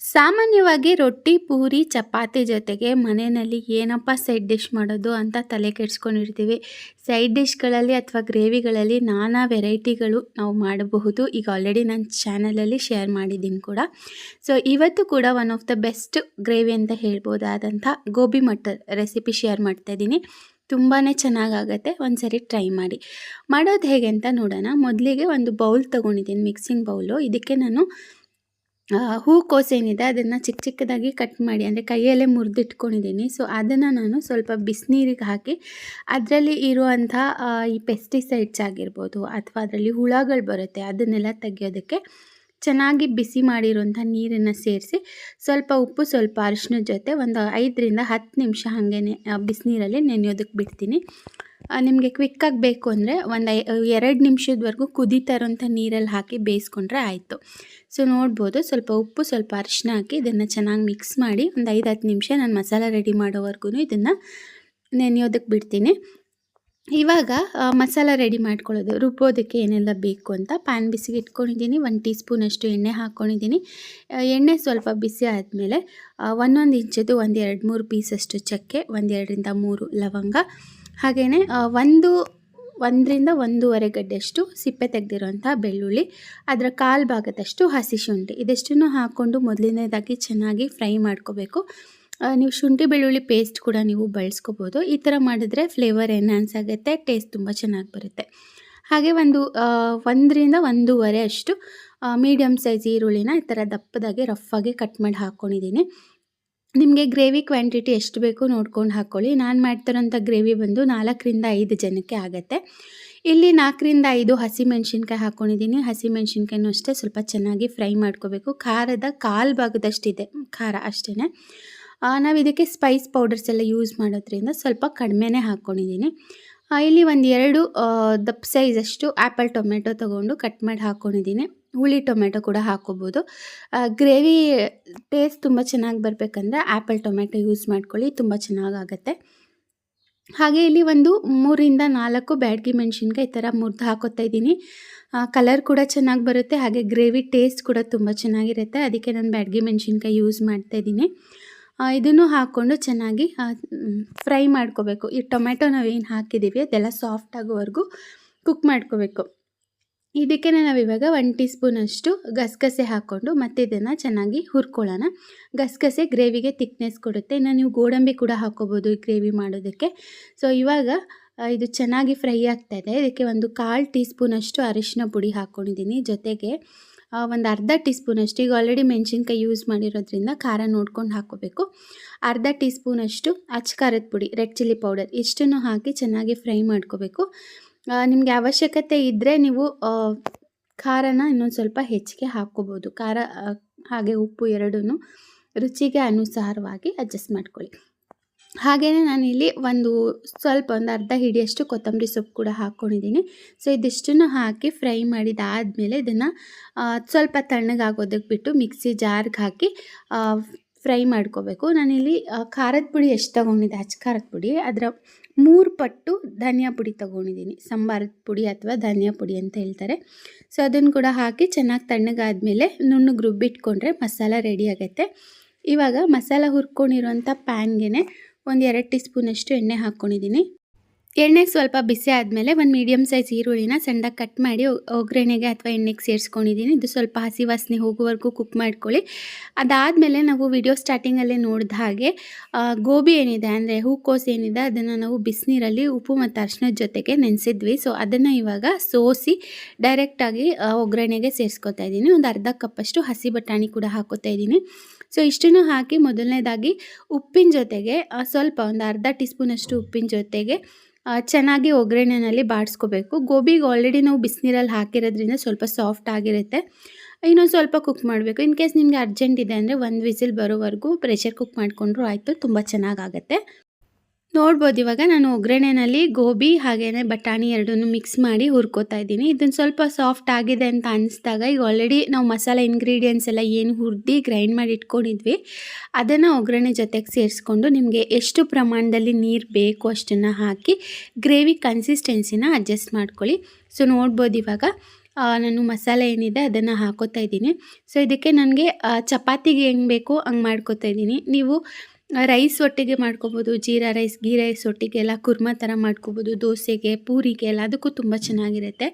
ಸಾಮಾನ್ಯವಾಗಿ ರೊಟ್ಟಿ, ಪೂರಿ, ಚಪಾತಿ ಜೊತೆಗೆ ಮನೆಯಲ್ಲಿ ಏನಪ್ಪ ಸೈಡ್ ಡಿಶ್ ಮಾಡೋದು ಅಂತ ತಲೆ ಕೆಡಿಸ್ಕೊಂಡಿರ್ತೀವಿ. ಸೈಡ್ ಡಿಶ್ಗಳಲ್ಲಿ ಅಥವಾ ಗ್ರೇವಿಗಳಲ್ಲಿ ನಾನಾ ವೆರೈಟಿಗಳು ನಾವು ಮಾಡಬಹುದು. ಈಗ ಆಲ್ರೆಡಿ ನನ್ನ ಚಾನಲಲ್ಲಿ ಶೇರ್ ಮಾಡಿದ್ದೀನಿ ಕೂಡ. ಸೊ ಇವತ್ತು ಕೂಡ one of the best gravy ಅಂತ ಹೇಳ್ಬೋದಾದಂಥ ಗೋಬಿ ಮಟರ್ ರೆಸಿಪಿ ಶೇರ್ ಮಾಡ್ತಾ ಇದ್ದೀನಿ. ತುಂಬಾ ಚೆನ್ನಾಗಾಗತ್ತೆ. ಒಂದು ಸರಿ ಟ್ರೈ ಮಾಡಿ. ಮಾಡೋದು ಹೇಗೆ ಅಂತ ನೋಡೋಣ. ಮೊದಲಿಗೆ ಒಂದು ಬೌಲ್ ತೊಗೊಂಡಿದ್ದೀನಿ ಮಿಕ್ಸಿಂಗ್ ಬೌಲು ಇದಕ್ಕೆ ನಾನು ಹೂಕೋಸು ಏನಿದೆ ಅದನ್ನು ಚಿಕ್ಕ ಚಿಕ್ಕದಾಗಿ ಕಟ್ ಮಾಡಿ, ಅಂದರೆ ಕೈಯಲ್ಲೇ ಮುರಿದಿಟ್ಕೊಂಡಿದ್ದೀನಿ. ಸೊ ಅದನ್ನು ನಾನು ಸ್ವಲ್ಪ ಬಿಸಿನೀರಿಗೆ ಹಾಕಿ, ಅದರಲ್ಲಿ ಇರುವಂಥ ಈ ಪೆಸ್ಟಿಸೈಡ್ಸ್ ಆಗಿರ್ಬೋದು ಅಥವಾ ಅದರಲ್ಲಿ ಹುಳಗಳು ಬರುತ್ತೆ, ಅದನ್ನೆಲ್ಲ ತೆಗೆಯೋದಕ್ಕೆ ಚೆನ್ನಾಗಿ ಬಿಸಿ ಮಾಡಿರುವಂಥ ನೀರನ್ನು ಸೇರಿಸಿ, ಸ್ವಲ್ಪ ಉಪ್ಪು, ಸ್ವಲ್ಪ ಅರಿಶಿನ ಜೊತೆ ಒಂದು ಐದರಿಂದ ಹತ್ತು ನಿಮಿಷ ಹಾಗೆ ಬಿಸಿನೀರಲ್ಲಿ ನೆನೆಯೋದಕ್ಕೆ ಬಿಡ್ತೀನಿ. ನಿಮಗೆ ಕ್ವಿಕ್ಕಾಗಿ ಬೇಕು ಅಂದರೆ ಒಂದು ಎರಡು ನಿಮಿಷದವರೆಗೂ ಕುದೀತಾ ಇರೋಂಥ ನೀರಲ್ಲಿ ಹಾಕಿ ಬೇಯಿಸ್ಕೊಂಡ್ರೆ ಆಯಿತು. ಸೊ ನೋಡ್ಬೋದು. ಸ್ವಲ್ಪ ಉಪ್ಪು, ಸ್ವಲ್ಪ ಅರಿಶಿನ ಹಾಕಿ ಇದನ್ನು ಚೆನ್ನಾಗಿ ಮಿಕ್ಸ್ ಮಾಡಿ ಒಂದು ಐದು ಹತ್ತು ನಿಮಿಷ ನಾನು ಮಸಾಲ ರೆಡಿ ಮಾಡೋವರೆಗೂ ಇದನ್ನು ನೆನೆಯೋದಕ್ಕೆ ಬಿಡ್ತೀನಿ. ಇವಾಗ ಮಸಾಲ ರೆಡಿ ಮಾಡ್ಕೊಳ್ಳೋದು. ರುಬ್ಬೋದಕ್ಕೆ ಏನೆಲ್ಲ ಬೇಕು ಅಂತ ಪ್ಯಾನ್ ಬಿಸಿಗೆ ಇಟ್ಕೊಂಡಿದ್ದೀನಿ. ಒಂದು ಟೀ ಸ್ಪೂನಷ್ಟು ಎಣ್ಣೆ ಹಾಕ್ಕೊಂಡಿದ್ದೀನಿ ಎಣ್ಣೆ ಸ್ವಲ್ಪ ಬಿಸಿ ಆದಮೇಲೆ ಒಂದೊಂದು ಇಂಚದ್ದು ಒಂದು ಎರಡು ಮೂರು ಪೀಸಷ್ಟು ಚಕ್ಕೆ ಒಂದೆರಡರಿಂದ ಮೂರು ಲವಂಗ. ಹಾಗೆಯೇ ಒಂದು, ಒಂದರಿಂದ ಒಂದೂವರೆ ಗಡ್ಡೆಯಷ್ಟು ಸಿಪ್ಪೆ ತೆಗೆದಿರೋಂಥ ಬೆಳ್ಳುಳ್ಳಿ. ಅದರ ಕಾಲು ಭಾಗದಷ್ಟು ಹಸಿ ಶುಂಠಿ. ಇದೆಷ್ಟನ್ನು ಹಾಕ್ಕೊಂಡು ಮೊದಲನೇದಾಗಿ ಚೆನ್ನಾಗಿ ಫ್ರೈ ಮಾಡ್ಕೋಬೇಕು. ನೀವು ಶುಂಠಿ ಬೆಳ್ಳುಳ್ಳಿ ಪೇಸ್ಟ್ ಕೂಡ ನೀವು ಬಳಸ್ಕೋಬೋದು. ಈ ಥರ ಮಾಡಿದ್ರೆ ಫ್ಲೇವರ್ ಎನ್ಹಾನ್ಸ್ ಆಗುತ್ತೆ ಟೇಸ್ಟ್ ತುಂಬ ಚೆನ್ನಾಗಿ ಬರುತ್ತೆ. ಹಾಗೆ ಒಂದು ಒಂದರಿಂದ ಒಂದೂವರೆ ಅಷ್ಟು ಮೀಡಿಯಮ್ ಸೈಜ್ ಈರುಳ್ಳಿನ ಈ ಥರ ದಪ್ಪದಾಗಿ ರಫಾಗಿ ಕಟ್ ಮಾಡಿ ಹಾಕ್ಕೊಂಡಿದ್ದೀನಿ ನಿಮಗೆ ಗ್ರೇವಿ ಕ್ವಾಂಟಿಟಿ ಎಷ್ಟು ಬೇಕು ನೋಡ್ಕೊಂಡು ಹಾಕ್ಕೊಳ್ಳಿ ನಾನು ಮಾಡ್ತಿರೋಂಥ ಗ್ರೇವಿ ಬಂದು ನಾಲ್ಕರಿಂದ ಐದು ಜನಕ್ಕೆ ಆಗುತ್ತೆ. ಇಲ್ಲಿ ನಾಲ್ಕರಿಂದ ಐದು ಹಸಿಮೆಣ್ಸಿನ್ಕಾಯಿ ಹಾಕ್ಕೊಂಡಿದ್ದೀನಿ ಹಸಿಮೆಣ್ಸಿನ್ಕಾಯಿನೂ ಅಷ್ಟೇ ಸ್ವಲ್ಪ ಚೆನ್ನಾಗಿ ಫ್ರೈ ಮಾಡ್ಕೋಬೇಕು. ಖಾರದ ಕಾಲು ಭಾಗದಷ್ಟಿದೆ. ಖಾರ ಅಷ್ಟೇ ನಾವು ಇದಕ್ಕೆ ಸ್ಪೈಸ್ ಪೌಡರ್ಸ್ ಎಲ್ಲ ಯೂಸ್ ಮಾಡೋದ್ರಿಂದ ಸ್ವಲ್ಪ ಕಡಿಮೆನೇ ಹಾಕ್ಕೊಂಡಿದ್ದೀನಿ ಇಲ್ಲಿ ಒಂದು ಎರಡು ದಪ್ಪ ಸೈಜಷ್ಟು ಆ್ಯಪಲ್ ಟೊಮೆಟೊ ತೊಗೊಂಡು ಕಟ್ ಮಾಡಿ ಹಾಕ್ಕೊಂಡಿದ್ದೀನಿ ಹುಳಿ ಟೊಮೆಟೊ ಕೂಡ ಹಾಕ್ಕೋಬೋದು ಗ್ರೇವಿ ಟೇಸ್ಟ್ ತುಂಬ ಚೆನ್ನಾಗಿ ಬರಬೇಕಂದ್ರೆ ಆ್ಯಪಲ್ ಟೊಮೆಟೊ ಯೂಸ್ ಮಾಡ್ಕೊಳ್ಳಿ, ತುಂಬ ಚೆನ್ನಾಗಾಗತ್ತೆ. ಹಾಗೆ ಇಲ್ಲಿ ಒಂದು ಮೂರಿಂದ ನಾಲ್ಕು ಬ್ಯಾಡ್ಗಿ ಮೆಣಸಿನ್ಕಾಯಿ ಈ ಥರ ಮುರಿದು ಹಾಕೋತಾ ಇದ್ದೀನಿ. ಕಲರ್ ಕೂಡ ಚೆನ್ನಾಗಿ ಬರುತ್ತೆ, ಹಾಗೆ ಗ್ರೇವಿ ಟೇಸ್ಟ್ ಕೂಡ ತುಂಬ ಚೆನ್ನಾಗಿರುತ್ತೆ. ಅದಕ್ಕೆ ನಾನು ಬ್ಯಾಡ್ಗಿ ಮೆಣಸಿನ್ಕಾಯಿ ಯೂಸ್ ಮಾಡ್ತಾ ಇದ್ದೀನಿ. ಇದನ್ನು ಹಾಕ್ಕೊಂಡು ಚೆನ್ನಾಗಿ ಫ್ರೈ ಮಾಡ್ಕೋಬೇಕು. ಈ ಟೊಮೆಟೊ ನಾವೇನು ಹಾಕಿದ್ದೀವಿ ಅದೆಲ್ಲ ಸಾಫ್ಟ್ ಆಗೋವರೆಗೂ ಕುಕ್ ಮಾಡ್ಕೋಬೇಕು. ಇದಕ್ಕೆ ನಾವು ಇವಾಗ ಒನ್ ಟೀ ಸ್ಪೂನಷ್ಟು ಗಸಗಸೆ ಹಾಕ್ಕೊಂಡು ಮತ್ತೆ ಇದನ್ನು ಚೆನ್ನಾಗಿ ಹುರ್ಕೊಳ್ಳೋಣ. ಗಸಗಸೆ ಗ್ರೇವಿಗೆ ತಿಕ್ನೆಸ್ ಕೊಡುತ್ತೆ. ಇನ್ನು ನೀವು ಗೋಡಂಬಿ ಕೂಡ ಹಾಕ್ಕೋಬೋದು ಈ ಗ್ರೇವಿ ಮಾಡೋದಕ್ಕೆ. ಸೊ ಇವಾಗ ಇದು ಚೆನ್ನಾಗಿ ಫ್ರೈ ಆಗ್ತಾ ಇದೆ. ಇದಕ್ಕೆ ಒಂದು ಕಾಲು ಟೀ ಸ್ಪೂನಷ್ಟು ಅರಿಶಿನ ಪುಡಿ ಹಾಕ್ಕೊಂಡಿದ್ದೀನಿ ಜೊತೆಗೆ ಒಂದು ಅರ್ಧ ಟೀ ಸ್ಪೂನಷ್ಟು ಈಗ ಆಲ್ರೆಡಿ ಮೆಣಸಿನ್ಕಾಯಿ ಯೂಸ್ ಮಾಡಿರೋದ್ರಿಂದ ಖಾರ ನೋಡ್ಕೊಂಡು ಹಾಕೋಬೇಕು. ಅರ್ಧ ಟೀ ಅಚ್ಚ ಖಾರದ ಪುಡಿ ರೆಡ್ ಚಿಲ್ಲಿ ಪೌಡರ್ ಇಷ್ಟನ್ನು ಹಾಕಿ ಚೆನ್ನಾಗಿ ಫ್ರೈ ಮಾಡ್ಕೋಬೇಕು. ನಿಮಗೆ ಅವಶ್ಯಕತೆ ಇದ್ದರೆ ನೀವು ಖಾರನ ಇನ್ನೊಂದು ಸ್ವಲ್ಪ ಹೆಚ್ಚಿಗೆ ಹಾಕ್ಕೋಬೋದು. ಖಾರ ಹಾಗೆ ಉಪ್ಪು ಎರಡೂ ರುಚಿಗೆ ಅನುಸಾರವಾಗಿ ಅಡ್ಜಸ್ಟ್ ಮಾಡ್ಕೊಳ್ಳಿ. ಹಾಗೆಯೇ ನಾನಿಲ್ಲಿ ಒಂದು ಸ್ವಲ್ಪ ಒಂದು ಅರ್ಧ ಹಿಡಿಯಷ್ಟು ಕೊತ್ತಂಬರಿ ಸೊಪ್ಪು ಕೂಡ ಹಾಕ್ಕೊಂಡಿದ್ದೀನಿ. ಸೊ ಇದಿಷ್ಟನ್ನು ಹಾಕಿ ಫ್ರೈ ಮಾಡಿದಾದಮೇಲೆ ಇದನ್ನು ಸ್ವಲ್ಪ ತಣ್ಣಗಾಗೋದಕ್ಕೆ ಬಿಟ್ಟು ಮಿಕ್ಸಿ ಜಾರ್ಗೆ ಹಾಕಿ ಫ್ರೈ ಮಾಡ್ಕೋಬೇಕು. ನಾನಿಲ್ಲಿ ಖಾರದ ಪುಡಿ ಎಷ್ಟು ತೊಗೊಂಡಿದ್ದೆ? ಅಚ್ಚ ಖಾರದ ಪುಡಿ. ಅದರ ಮೂರು ಪಟ್ಟು ಧನಿಯಾ ಪುಡಿ ತೊಗೊಂಡಿದ್ದೀನಿ. ಸಂಬಾರದ ಪುಡಿ ಅಥವಾ ಧನಿಯಾ ಪುಡಿ ಅಂತ ಹೇಳ್ತಾರೆ. ಸೊ ಅದನ್ನು ಕೂಡ ಹಾಕಿ ಚೆನ್ನಾಗಿ ತಣ್ಣಗಾದ್ಮೇಲೆ ನುಣ್ಣಗೆ ರುಬ್ಬಿಟ್ಕೊಂಡ್ರೆ ಮಸಾಲ ರೆಡಿ ಆಗುತ್ತೆ. ಇವಾಗ ಮಸಾಲ ಹುರ್ಕೊಂಡಿರುವಂಥ ಪ್ಯಾನ್ಗೆ ಒಂದು ಎರಡು ಟೀ ಸ್ಪೂನಷ್ಟು ಎಣ್ಣೆ ಹಾಕ್ಕೊಂಡಿದ್ದೀನಿ. ಎಣ್ಣೆ ಸ್ವಲ್ಪ ಬಿಸಿ ಆದಮೇಲೆ ಒಂದು ಮೀಡಿಯಮ್ ಸೈಜ್ ಈರುಳ್ಳಿನ ಸಣ್ಣದಾಗಿ ಕಟ್ ಮಾಡಿ ಒಗ್ಗರಣೆಗೆ ಅಥವಾ ಎಣ್ಣೆಗೆ ಸೇರಿಸ್ಕೊಂಡಿದ್ದೀನಿ. ಇದು ಸ್ವಲ್ಪ ಹಸಿ ವಾಸನೆ ಹೋಗುವವರೆಗೂ ಕುಕ್ ಮಾಡ್ಕೊಳ್ಳಿ. ಅದಾದಮೇಲೆ ನಾವು ವಿಡಿಯೋ ಸ್ಟಾರ್ಟಿಂಗಲ್ಲೇ ನೋಡಿದ ಹಾಗೆ ಗೋಬಿ ಏನಿದೆ ಅಂದರೆ ಹೂಕೋಸು ಏನಿದೆ ಅದನ್ನು ನಾವು ಬಿಸಿನೀರಲ್ಲಿ ಉಪ್ಪು ಮತ್ತು ಅರಿಶಿನದ ಜೊತೆಗೆ ನೆನೆಸಿದ್ವಿ. ಸೊ ಅದನ್ನು ಇವಾಗ ಸೋಸಿ ಡೈರೆಕ್ಟಾಗಿ ಒಗ್ಗರಣೆಗೆ ಸೇರಿಸ್ಕೊತಾ ಇದ್ದೀನಿ. ಒಂದು ಅರ್ಧ ಕಪ್ಪಷ್ಟು ಹಸಿ ಬಟಾಣಿ ಕೂಡ ಹಾಕೋತಾ ಇದ್ದೀನಿ. ಸೊ ಇಷ್ಟನ್ನು ಹಾಕಿ ಮೊದಲನೇದಾಗಿ ಉಪ್ಪಿನ ಜೊತೆಗೆ ಸ್ವಲ್ಪ ಒಂದು ಅರ್ಧ ಟೀ ಸ್ಪೂನಷ್ಟು ಉಪ್ಪಿನ ಜೊತೆಗೆ ಚೆನ್ನಾಗಿ ಒಗ್ಗರಣೆನಲ್ಲಿ ಬಾಡಿಸ್ಕೋಬೇಕು. ಗೋಬಿಗೆ ಆಲ್ರೆಡಿ ನಾವು ಬಿಸಿನೀರಲ್ಲಿ ಹಾಕಿರೋದ್ರಿಂದ ಸ್ವಲ್ಪ ಸಾಫ್ಟ್ ಆಗಿರುತ್ತೆ. ಇನ್ನೊಂದು ಸ್ವಲ್ಪ ಕುಕ್ ಮಾಡಬೇಕು. ಇನ್ ಕೇಸ್ ನಿಮಗೆ ಅರ್ಜೆಂಟ್ ಇದೆ ಅಂದರೆ, ಒಂದು ವಿಸಿಲ್ ಬರೋವರೆಗೂ ಪ್ರೆಷರ್ ಕುಕ್ ಮಾಡಿಕೊಂಡ್ರು ಆಯಿತು, ತುಂಬ ಚೆನ್ನಾಗಾಗತ್ತೆ. ನೋಡ್ಬೋದು, ಇವಾಗ ನಾನು ಒಗ್ಗರಣೆನಲ್ಲಿ ಗೋಬಿ ಹಾಗೆಯೇ ಬಟಾಣಿ ಎರಡನ್ನೂ ಮಿಕ್ಸ್ ಮಾಡಿ ಹುರ್ಕೋತಾ ಇದ್ದೀನಿ. ಇದನ್ನು ಸ್ವಲ್ಪ ಸಾಫ್ಟ್ ಆಗಿದೆ ಅಂತ ಅನಿಸ್ದಾಗ ಈಗ ಆಲ್ರೆಡಿ ನಾವು ಮಸಾಲೆ ಇಂಗ್ರೀಡಿಯೆಂಟ್ಸ್ ಎಲ್ಲ ಏನು ಹುರ್ದು ಗ್ರೈಂಡ್ ಮಾಡಿ ಇಟ್ಕೊಂಡಿದ್ವಿ. ಅದನ್ನು ಒಗ್ಗರಣೆ ಜೊತೆಗೆ ಸೇರಿಸ್ಕೊಂಡು ನಿಮಗೆ ಎಷ್ಟು ಪ್ರಮಾಣದಲ್ಲಿ ನೀರು ಬೇಕು ಅಷ್ಟನ್ನು ಹಾಕಿ ಗ್ರೇವಿ ಕನ್ಸಿಸ್ಟೆನ್ಸಿನ ಅಡ್ಜಸ್ಟ್ ಮಾಡ್ಕೊಳ್ಳಿ. ಸೊ ನೋಡ್ಬೋದು ಇವಾಗ ನಾನು ಮಸಾಲೆ ಏನಿದೆ ಅದನ್ನು ಹಾಕೋತಾ ಇದ್ದೀನಿ. ಸೊ ಇದಕ್ಕೆ ನನಗೆ ಚಪಾತಿಗೆ ಹೆಂಗೆ ಬೇಕೋ ಹಂಗೆ ಮಾಡ್ಕೋತಾ ಇದ್ದೀನಿ. ನೀವು ರೈಸ್ ಒಟ್ಟಿಗೆ ಮಾಡ್ಕೊಬೋದು, ಜೀರಾ ರೈಸ್ ಗೀ ರೈಸ್ ಒಟ್ಟಿಗೆ ಎಲ್ಲ ಕುರ್ಮಾ ಥರ ಮಾಡ್ಕೊಬೋದು, ದೋಸೆಗೆ ಪೂರಿಗೆ ಎಲ್ಲ ಅದಕ್ಕೂ ತುಂಬ ಚೆನ್ನಾಗಿರುತ್ತೆ.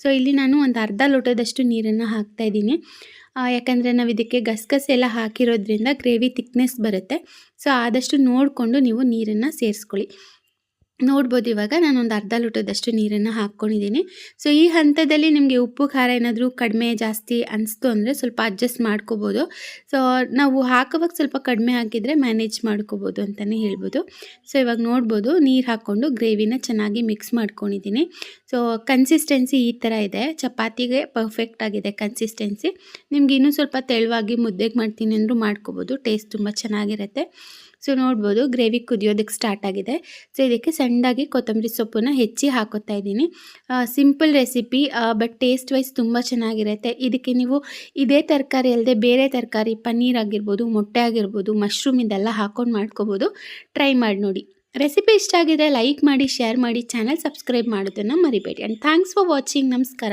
ಸೊ ಇಲ್ಲಿ ನಾನು ಒಂದು ಅರ್ಧ ಲೋಟದಷ್ಟು ನೀರನ್ನು ಹಾಕ್ತಾ ಇದ್ದೀನಿ. ಯಾಕಂದರೆ ನಾವು ಇದಕ್ಕೆ ಗಸಗಸೆ ಎಲ್ಲ ಹಾಕಿರೋದ್ರಿಂದ ಗ್ರೇವಿ ತಿಕ್ನೆಸ್ ಬರುತ್ತೆ. ಸೊ ಆದಷ್ಟು ನೋಡಿಕೊಂಡು ನೀವು ನೀರನ್ನು ಸೇರಿಸ್ಕೊಳ್ಳಿ. ನೋಡ್ಬೋದು ಇವಾಗ. ನಾನೊಂದು ಅರ್ಧ ಲೋಟದಷ್ಟು ನೀರನ್ನು ಹಾಕ್ಕೊಂಡಿದ್ದೀನಿ. ಸೊ ಈ ಹಂತದಲ್ಲಿ ನಿಮಗೆ ಉಪ್ಪು, ಖಾರ ಏನಾದರೂ ಕಡಿಮೆ, ಜಾಸ್ತಿ ಅನಿಸ್ತು ಅಂದರೆ ಸ್ವಲ್ಪ ಅಡ್ಜಸ್ಟ್ ಮಾಡ್ಕೋಬೋದು. ಸೊ ನಾವು ಹಾಕೋವಾಗ ಸ್ವಲ್ಪ ಕಡಿಮೆ ಹಾಕಿದರೆ ಮ್ಯಾನೇಜ್ ಮಾಡ್ಕೋಬೋದು ಅಂತಲೇ ಹೇಳ್ಬೋದು. ಸೊ ಇವಾಗ ನೋಡ್ಬೋದು, ನೀರು ಹಾಕ್ಕೊಂಡು ಗ್ರೇವಿನ ಚೆನ್ನಾಗಿ ಮಿಕ್ಸ್ ಮಾಡ್ಕೊಂಡಿದ್ದೀನಿ. ಸೊ ಕನ್ಸಿಸ್ಟೆನ್ಸಿ ಈ ಥರ ಇದೆ. ಚಪಾತಿಗೆ ಪರ್ಫೆಕ್ಟ್ ಆಗಿದೆ ಕನ್ಸಿಸ್ಟೆನ್ಸಿ ನಿಮ್ಗೆ ಇನ್ನೂ ಸ್ವಲ್ಪ ತೆಳುವಾಗಿ ಮುದ್ದೆಗೆ ಮಾಡ್ತೀನಿ ಅಂದರೂ ಮಾಡ್ಕೋಬೋದು. ಟೇಸ್ಟ್ ತುಂಬ ಚೆನ್ನಾಗಿರುತ್ತೆ. ಸೊ ನೋಡ್ಬೋದು ಗ್ರೇವಿ ಕುದಿಯೋದಕ್ಕೆ ಸ್ಟಾರ್ಟ್ ಆಗಿದೆ. ಸೊ ಇದಕ್ಕೆ ಸಣ್ಣದಾಗಿ ಕೊತ್ತಂಬರಿ ಸೊಪ್ಪನ್ನು ಹೆಚ್ಚಿ ಹಾಕೋತಾ ಇದ್ದೀನಿ. Simple recipe but taste wise ತುಂಬ ಚೆನ್ನಾಗಿರುತ್ತೆ. ಇದಕ್ಕೆ ನೀವು ಇದೇ ತರಕಾರಿ ಅಲ್ಲದೆ ಬೇರೆ ತರಕಾರಿ, ಪನ್ನೀರ್ ಆಗಿರ್ಬೋದು, ಮೊಟ್ಟೆ ಆಗಿರ್ಬೋದು ಮಶ್ರೂಮ್ ಇದೆಲ್ಲ ಹಾಕೊಂಡು ಮಾಡ್ಕೋಬೋದು. ಟ್ರೈ ಮಾಡಿ ನೋಡಿ. ರೆಸಿಪಿ ಇಷ್ಟ ಆಗಿದ್ರೆ ಲೈಕ್ ಮಾಡಿ, ಶೇರ್ ಮಾಡಿ, ಚಾನಲ್ ಸಬ್ಸ್ಕ್ರೈಬ್ ಮಾಡೋದನ್ನು ಮರಿಬೇಡಿ. ಆ್ಯಂಡ್ ಥ್ಯಾಂಕ್ಸ್ ಫಾರ್ ವಾಚಿಂಗ್ ನಮಸ್ಕಾರ.